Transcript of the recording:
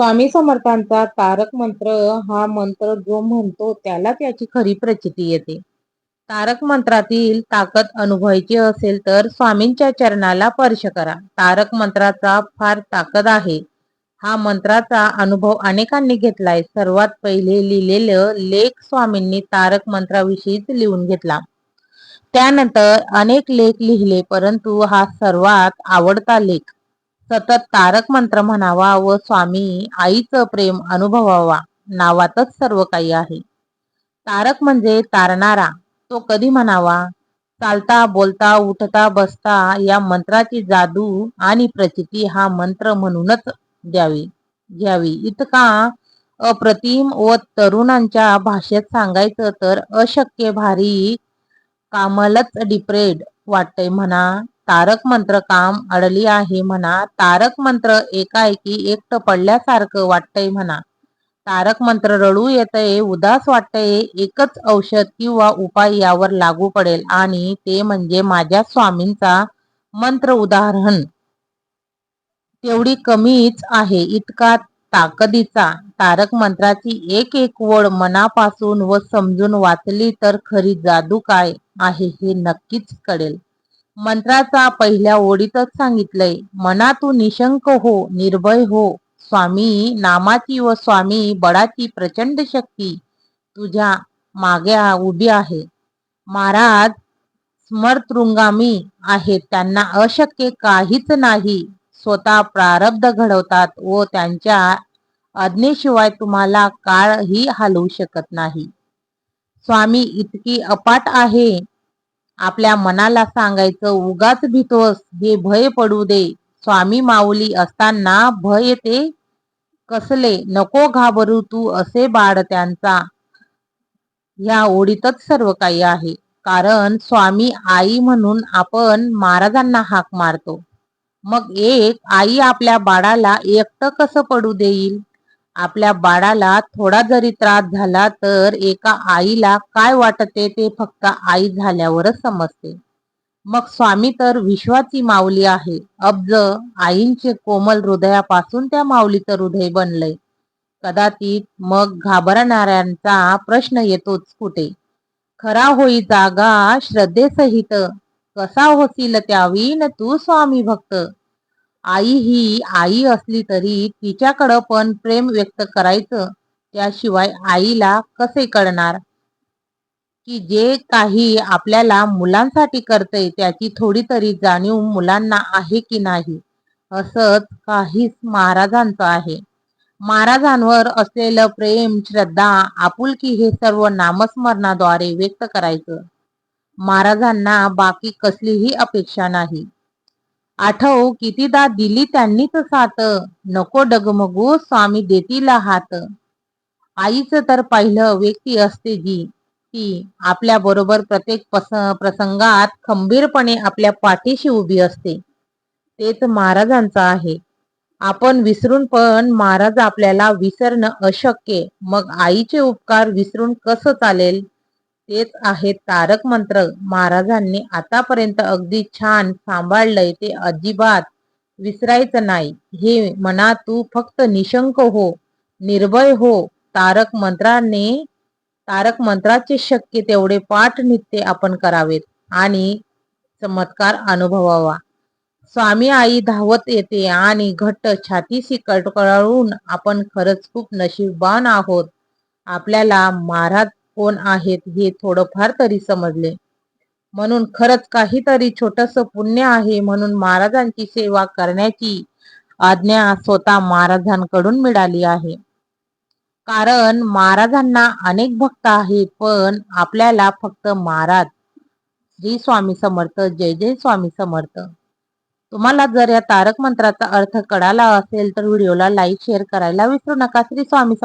स्वामी समर्थांचा तारक मंत्र हा मंत्र जो म्हणतो त्याला त्याची खरी प्रचिती येते. तारक मंत्रातील ताकद अनुभवायची असेल तर स्वामींच्या चरणाला स्पर्श करा. तारक मंत्राचा फार ताकद आहे. हा मंत्राचा अनुभव अनेकांनी घेतलाय. सर्वात पहिले लिहिलेलं लेख स्वामींनी तारक मंत्राविषयीच लिहून घेतला. त्यानंतर अनेक लेख लिहिले परंतु हा सर्वात आवडता लेख. सतत तारक मंत्र म्हणावा व स्वामी आईचं प्रेम अनुभवावा नावातच सर्व काही आहे. तारक म्हणजे तारणारा तो कधी म्हणावा? चालता बोलता उठता बसता या मंत्राची जादू आणि प्रचिती हा मंत्र म्हणूनच द्यावी घ्यावी. इतका अप्रतिम व तरुणांच्या भाषेत सांगायचं तर अशक्य भारी कामलच डिप्रेड वाटतंय म्हणा तारक मंत्र काम अडली आहे म्हणा. तारक मंत्र एकाएकी एकटं पडल्यासारखं वाटतंय म्हणा. तारक मंत्र रडू येतंय उदास वाटतंय एकच औषध किंवा उपाय यावर लागू पडेल आणि ते म्हणजे माझ्या स्वामींचा मंत्र उदाहरण. तेवढी कमीच आहे इतका ताकदीचा. तारक मंत्राची एक एक वड मनापासून व समजून वाचली तर खरी जादू काय आहे हे नक्कीच कळेल. मंत्राचा पहिल्या ओळीतच सांगितलंय मनातू निशंक हो निर्भय हो. स्वामी नामाची व स्वामी बळाची प्रचंड शक्ती. तुझ्या माग्या उभी आहे. महाराज स्मरतृंगामी आहेत त्यांना अशक्य काहीच नाही. स्वतः प्रारब्ध घडवतात व त्यांच्या आज्ञेशिवाय तुम्हाला काळही हलवू शकत नाही. स्वामी इतकी अपाट आहे. आपल्या मनाला सांगायचं उगाच भीतोस हे भय पडू दे. स्वामी माऊली असताना भय ते कसले? नको घाबरू तू असे बाळ त्यांचा. या ओढीतच सर्व काही आहे. कारण स्वामी आई म्हणून आपण महाराजांना हाक मारतो. मग एक आई आपल्या बाळाला एकटं कसं पडू देईल? आपल्या बाळाला थोडा जरी त्रास झाला तर एका आईला काय वाटते ते फक्त आई झाल्यावरच समजते. मग स्वामी तर विश्वाची माऊली आहे. अब्ज आईंचे कोमल हृदयापासून त्या माऊलीचं हृदय बनलंय. कदाचित मग घाबरणाऱ्यांचा प्रश्न येतोच कुठे? खरा होई जागा श्रद्धेसहित. कसा होशील त्यावी न तू स्वामी भक्त? आई ही आई असली तरी तिच्याकडं पण प्रेम व्यक्त करायचं. त्याशिवाय आईला कसे कळणार? की जे काही आपल्याला मुलांसाठी करतय त्याची थोडी तरी जाणीव मुलांना आहे की नाही? असंच काहीच महाराजांचं आहे. महाराजांवर असलेलं प्रेम श्रद्धा आपुलकी हे सर्व नामस्मरणाद्वारे व्यक्त करायचं. महाराजांना बाकी कसलीही अपेक्षा नाही. आठव कितीदा दिली त्यांनीच साथ. नको डगमगू स्वामी देतीला हात. आईचं तर पाहिलं व्यक्ती असते जी ती आपल्या बरोबर प्रत्येक प्रसंगात खंबीरपणे आपल्या पाठीशी उभी असते. तेच महाराजांचं आहे. आपण विसरून पण महाराज आपल्याला विसरणं अशक्य. मग आईचे उपकार विसरून कसं चालेल? तेच आहे तारक मंत्र महाराजांनी आतापर्यंत अगदी छान सांभाळलंय ते अजिबात विसरायचं नाही. हे मना तू फक्त निशंक हो निर्भय हो. तारक मंत्राने तारक मंत्राचे शक्य तेवढे पाठ नित्य आपण करावेत आणि चमत्कार अनुभवावा. स्वामी आई धावत येते आणि घट्ट छातीशी कटकळून आपण खरंच खूप नशीबवान आहोत. आपल्याला महाराज कोण आहेत हे थोडंफार तरी समजले. म्हणून खरंच काहीतरी छोटस पुण्य आहे म्हणून महाराजांची सेवा करण्याची आज्ञा स्वतः महाराजांकडून मिळाली आहे. कारण महाराजांना अनेक भक्त आहेत पण आपल्याला फक्त महाराज श्री स्वामी समर्थ जय जय स्वामी समर्थ. तुम्हाला जर या तारक मंत्राचा अर्थ कळाला असेल तर व्हिडिओला लाईक शेअर करायला विसरू नका. श्री स्वामी